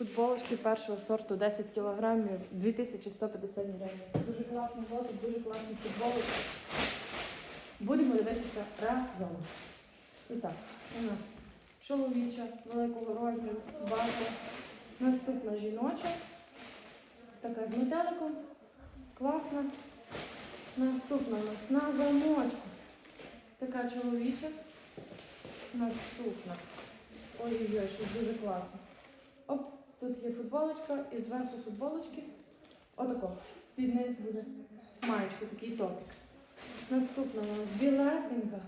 Футболочки першого сорту 10 кілограмів, 2150 гривень. Дуже класний лотик, дуже класний футболочки. Будемо дивитися разом. І так, у нас чоловіча великого розміру, базова. Наступна жіноча. Така з метеликом. Класна. Наступна у нас на замочку. Така чоловіча. Наступна. Ой-ой-ой, щось дуже класно. Оп, тут є футболочка і зверху футболочки. Отако. Під низ буде маєчка, такий топик. Наступна у нас білесенька.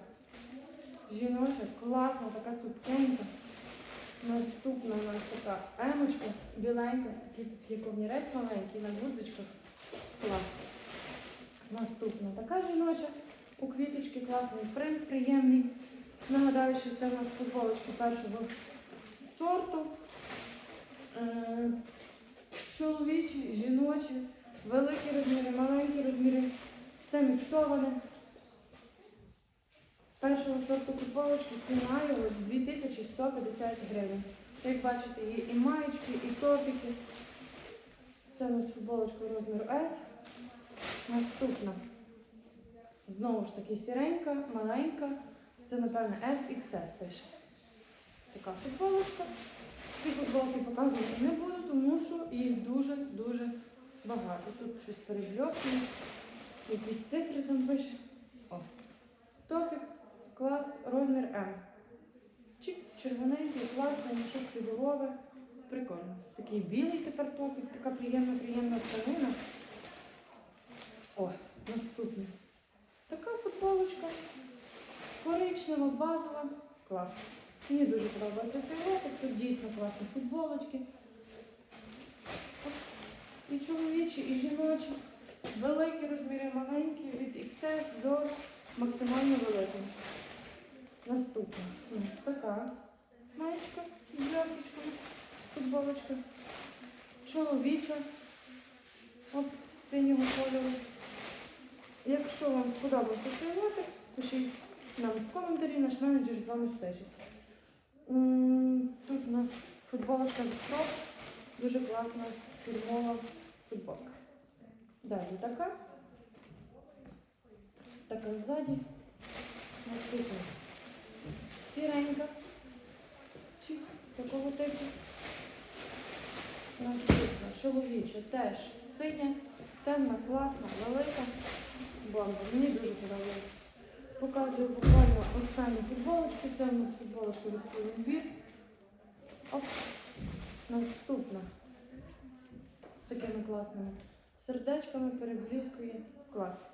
Жіноча, класна, така цупкенька. Наступна у нас така емочка, біленька, такий тут є комірець маленький на гудзичках. Клас. Наступна така жіноча. У квіточки класний принт, приємний. Нагадаю, що це у нас футболочки першого сорту. Е, Чоловічі, жіночі, великі розміри, маленькі розміри, все міксоване. Першого сорту футболочки ціна його 2150 гривень. Як бачите, є і маєчки, і топіки. Це у нас футболочка розміру S. Наступна. Знову ж таки сіренька, маленька. Це, напевно, SXS пише. Така футболочка. Ці футболки показувати не буду, тому що їх дуже-дуже багато. Тут щось перебльокує, якісь цифри там пише. О. Топік, клас, розмір М. Чик, червоненький, класний, щось фігурове. Прикольно. Такий білий тепер топік, така приємна, приємна тканина. О, наступний. Така футболочка. Коричнева, базова. Клас. Мені дуже подобається цей лотик. Тут дійсно класні футболочки. І чоловічі, і жіночі. Великі розміри, маленькі, від XS до максимально великих. Наступна у нас така маєчка з блядочкою, футболочка. Чоловіча. Оп, синього кольору. Якщо вам сподобався цей лотик, пишіть нам в коментарі, наш менеджер з вами спишеться. Тут у нас футболочка від Крок, дуже класна фірмова футболка. Далі така. Така ззаді. Наступна. Сіренька. Такого типу. Наступна. Чоловіча теж синя, темна, класна, велика. Бомба. Мені дуже подобається. Показую буквально останні футболочки. Це у нас футболочка від Колумбір. Оп. Наступна. З такими класними сердечками переблискує. Клас.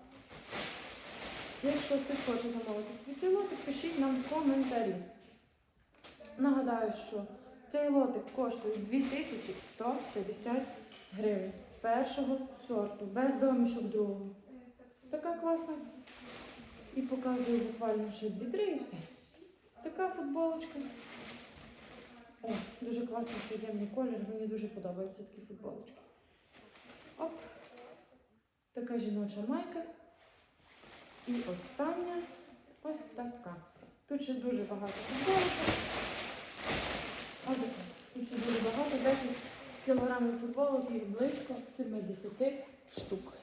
Якщо хтось хоче замовити свій лотик, пишіть нам в коментарі. Нагадаю, що цей лотик коштує 2150 гривень першого сорту, без домішок другого. Така класна. І показую буквально ще 2-3 і все. Така футболочка. О, дуже класний приємний колір. Мені дуже подобається такі футболочки. Оп. Така жіноча майка. І остання ось така. Тут ще дуже багато футболочок. Ось така. Тут ще дуже багато, 10 кілограмів футболок і близько 70 штук.